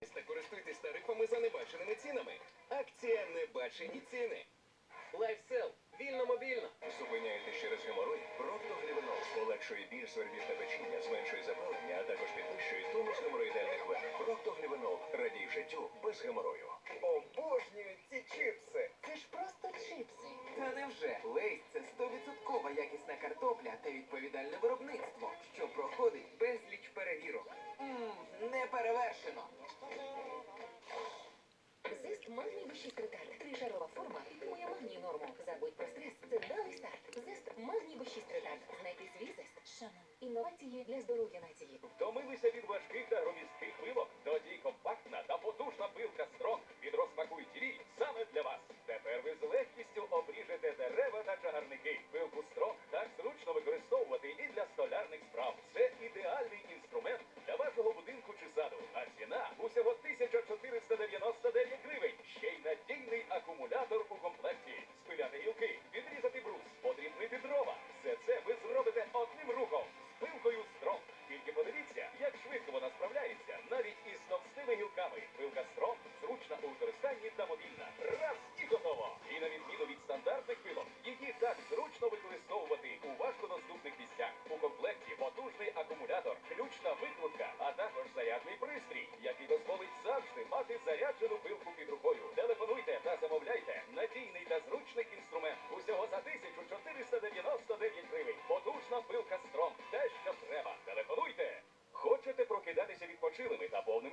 Та користуйтесь тарифами за небаченими цінами. Акція Небачені ціни. Лайфсел. Вільно мобільно. Зупиняєте через геморой? Проктоглівенол полегшує біль, свербіж та печіння, Інновації для здоров'я нації. Втомилися від важких та Yeah.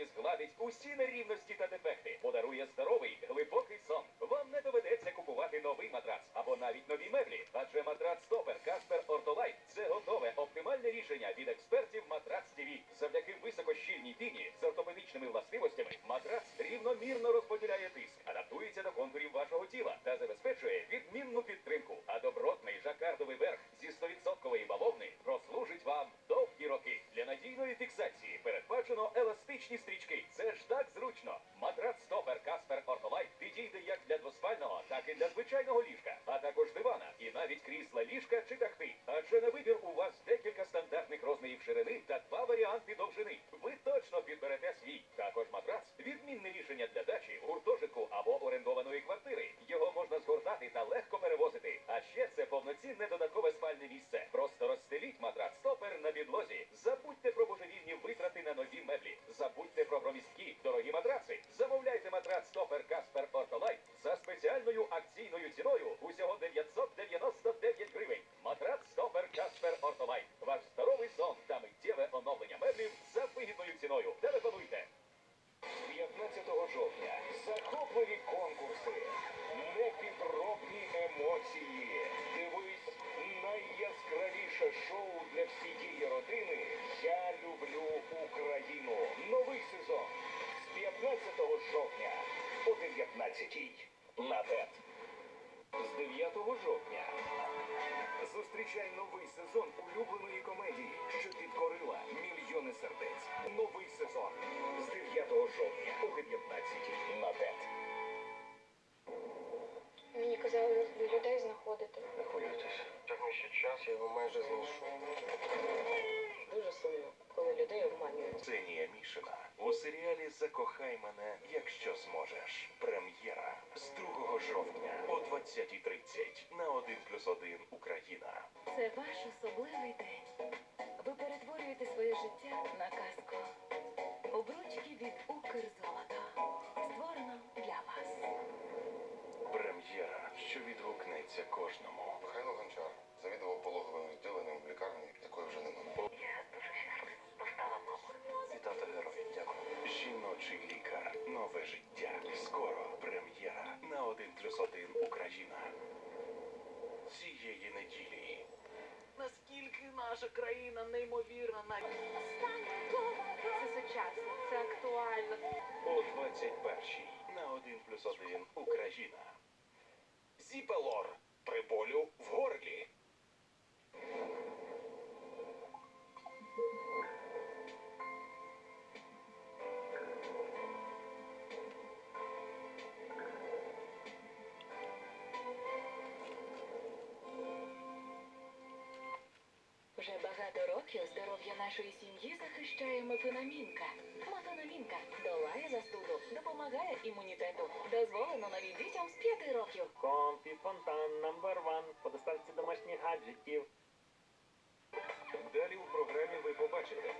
Заповнить і згладить усі нерівності та дефекти. Подарує здоровий, глибокий сон. Вам не доведеться купувати новий матрац або навіть нові меблі. Адже матрац Стопер Каспер Ортолайт це готове оптимальне рішення від експертів Матрац ТВ. Завдяки високощільній піні з ортопедичними властивостями матрац рівномірно розподіляє тиск, адаптується до контурів вашого тіла та забезпечує відмінну підтримку. А добротний довжини. Ви точно підберете свій. Також матрац відмінне рішення для дачі, гуртожитку або орендованої квартири. Його можна згортати та легко перевозити. А ще це повноцінне додаткове спальне місце. Просто розстеліть матрац стопер на підлозі. Забудьте про божевільні витрати на нові меблі. Забудьте про громісткі, дорогі матраци. Замовляйте матрац стопер Каспер Ортолайт за спеціальною акційною ціною 19 на ТЕТ. З 9 жовтня. Зустрічай новий сезон улюбленої комедії, що підкорила мільйони сердець. Новий сезон з 9 жовтня о 19 на ТЕТ. Мені казали людей знаходити. Не хвилюйтесь. Тягнущий час я його майже знайшов. Дуже сумно, коли людей обманюють. Ксенія Мішина у серіалі Закохай мене, якщо зможеш. 20.30 на 1 плюс 1 Україна. Це ваш особливий день. Ви перетворюєте своє життя на казку. Обручки від Укрзолото. Створено для вас. Прем'єра, що відгукнеться кожному. Михайло Гончар завідував пологовим відділенням в лікарні, якої вже немає. Вітати герой. Дякую. Жіночий лікар. Нове життя. Скоро прем'єра. плюс 1 Україна. Цієї неділі. Наскільки наша країна неймовірна на Це сучасно, це актуально. О 21-й на 1 плюс 1 Україна. Зіпелор. При болю в горлі. Вже багато років здоров'я нашої сім'ї захищає мефенамінка. Мефенамінка долає застуду, допомагає імунітету. Дозволено навіть дітям з 5 років. Компі, фонтан, номер ван по доставці домашніх гаджетів. Далі у програмі ви побачите.